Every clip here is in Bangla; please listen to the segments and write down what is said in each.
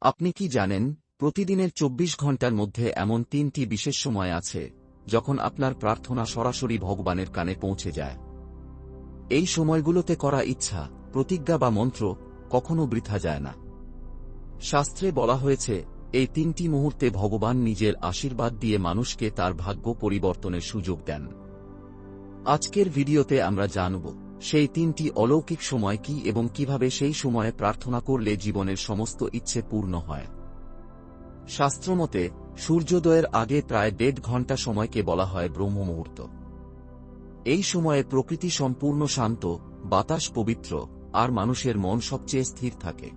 আপনি কি জানেন, প্রতিদিনের চব্বিশ ঘণ্টার মধ্যে এমন তিনটি বিশেষ সময় আছে, যখন আপনার প্রার্থনা সরাসরি ভগবানের কানে পৌঁছে যায়? এই সময়গুলোতে করা ইচ্ছা, প্রতিজ্ঞা বা মন্ত্র কখনো বৃথা যায় না। শাস্ত্রে বলা হয়েছে, এই তিনটি মুহূর্তে ভগবান নিজের আশীর্বাদ দিয়ে মানুষকে তার ভাগ্য পরিবর্তনের সুযোগ দেন। আজকের ভিডিওতে আমরা জানব সেই তিনটি অলৌকিক সময় কি এবং কীভাবে সেই সময়ে প্রার্থনা করলে জীবনের সমস্ত ইচ্ছে পূর্ণ হয়? শাস্ত্রমতে, সূর্যোদয়ের আগে প্রায় দেড় ঘণ্টা সময়কে বলা হয় ব্রহ্ম মুহূর্ত এই সময়ে প্রকৃতি সম্পূর্ণ শান্ত, বাতাস পবিত্র, আর মানুষের মন সবচেয়ে স্থির থাকে।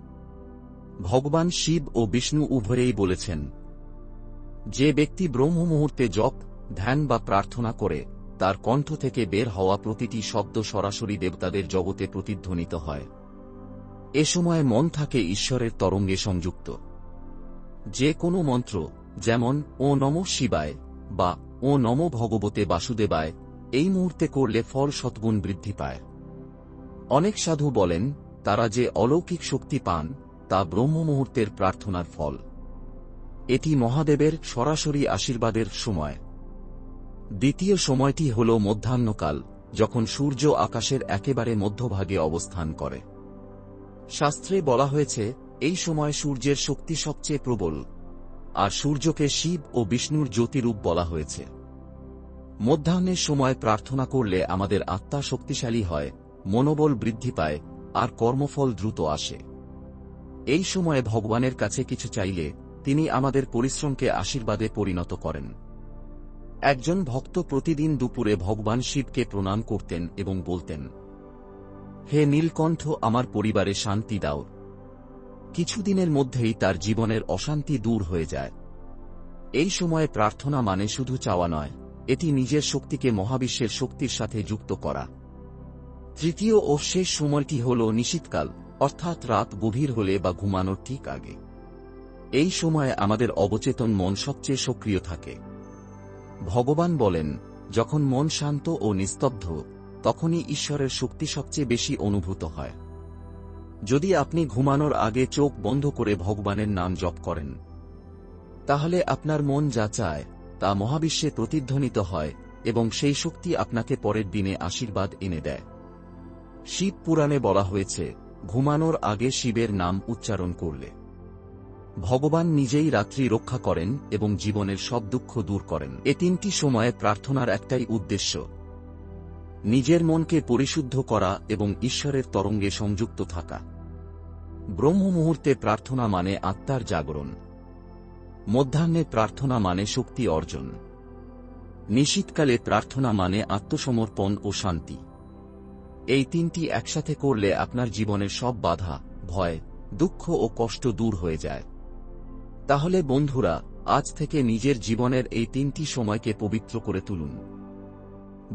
ভগবান শিব ও বিষ্ণু উভয়েই বলেছেন, যে ব্যক্তি ব্রহ্ম মুহূর্তে জপ, ধ্যান বা প্রার্থনা করে তার কণ্ঠ থেকে বের হওয়া প্রতিটি শব্দ সরাসরি দেবতাদের জগতে প্রতিধ্বনিত হয়। এ সময় মন থাকে ঈশ্বরের তরঙ্গে সংযুক্ত। যে কোনো মন্ত্র, যেমন, ও নম শিবায় বা, ও নম ভগবতে বাসুদেবায় এই মুহূর্তে করলে ফল শতগুণ বৃদ্ধি পায়। অনেক সাধু বলেন, তারা যে অলৌকিক শক্তি পান, তা ব্রহ্ম মুহূর্তের প্রার্থনার ফল। এটি মহাদেবের সরাসরি আশীর্বাদের সময়। দ্বিতীয় সময়টি হল মধ্যাহ্নকাল, যখন সূর্য আকাশের একেবারে মধ্যভাগে অবস্থান করে। শাস্ত্রে বলা হয়েছে, এই সময় সূর্যের শক্তি সবচেয়ে প্রবল, আর সূর্যকে শিব ও বিষ্ণুর জ্যোতিরূপ বলা হয়েছে। মধ্যাহ্নের সময় প্রার্থনা করলে আমাদের আত্মা শক্তিশালী হয়, মনোবল বৃদ্ধি পায়, আর কর্মফল দ্রুত আসে। এই সময়ে ভগবানের কাছে কিছু চাইলে, তিনি আমাদের পরিশ্রমকে আশীর্বাদে পরিণত করেন। একজন ভক্ত প্রতিদিন দুপুরে ভগবান শিবকে প্রণাম করতেন এবং বলতেন, হে নীলকণ্ঠ, আমার পরিবারে শান্তি দাও। কিছুদিনের মধ্যেই তার জীবনের অশান্তি দূর হয়ে যায়। এই সময়ে প্রার্থনা মানে শুধু চাওয়া নয়, এটি নিজের শক্তিকে মহাবিশ্বের শক্তির সাথে যুক্ত করা। তৃতীয় ও শেষ সময়টি হল নিশীতকাল, অর্থাৎ রাত গভীর হলে বা ঘুমানোর ঠিক আগে। এই সময়ে আমাদের অবচেতন মন সবচেয়ে সক্রিয় থাকে। ভগবান বলেন, যখন মন শান্ত ও নিস্তব্ধ, তখনই ঈশ্বরের শক্তি সবচেয়ে বেশি অনুভূত হয়। যদি আপনি ঘুমানোর আগে চোখ বন্ধ করে ভগবানের নাম জপ করেন, তাহলে আপনার মন যা চায়, তা মহাবিশ্বে প্রতিধ্বনিত হয় এবং সেই শক্তি আপনাকে পরের দিনে আশীর্বাদ এনে দেয়। শিব পুরাণে বলা হয়েছে, ঘুমানোর আগে শিবের নাম উচ্চারণ করলে। ভগবান নিজেই রাত্রি রক্ষা করেন এবং জীবনের সব দুঃখ দূর করেন। এ তিনটি সময়ে প্রার্থনার একটাই উদ্দেশ্য। নিজের মনকে পরিশুদ্ধ করা এবং ঈশ্বরের তরঙ্গে সংযুক্ত থাকা। ব্রহ্ম মুহূর্তে প্রার্থনা মানে আত্মার জাগরণ। মধ্যাহ্নে প্রার্থনা মানে শক্তি অর্জন। নিশীতকালে প্রার্থনা মানে আত্মসমর্পণ ও শান্তি। এই তিনটি একসাথে করলে আপনার জীবনের সব বাধা, ভয়, দুঃখ ও কষ্ট দূর হয়ে যায়। তাহলে বন্ধুরা, আজ থেকে নিজের জীবনের এই তিনটি সময়কে পবিত্র করে তুলুন।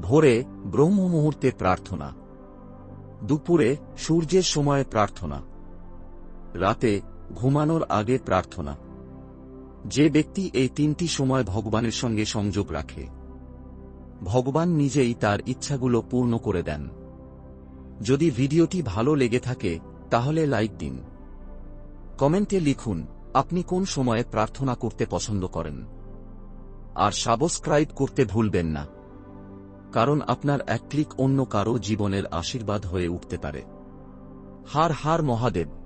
ভোরে ব্রহ্ম মুহূর্তে প্রার্থনা। দুপুরে সূর্যের সময়ে প্রার্থনা। রাতে ঘুমানোর আগে প্রার্থনা। যে ব্যক্তি এই তিনটি সময় ভগবানের সঙ্গে সংযোগ রাখে, ভগবান নিজেই তার ইচ্ছাগুলো পূর্ণ করে দেন। যদি ভিডিওটি ভালো লেগে থাকে, তাহলে লাইক দিন। কমেন্টে লিখুন আপনি কোন সময়ে প্রার্থনা করতে পছন্দ করেন? আর সাবস্ক্রাইব করতে ভুলবেন না। কারণ আপনার এক ক্লিক অন্য কারও জীবনের আশীর্বাদ হয়ে উঠতে পারে। হার হার মহাদেব।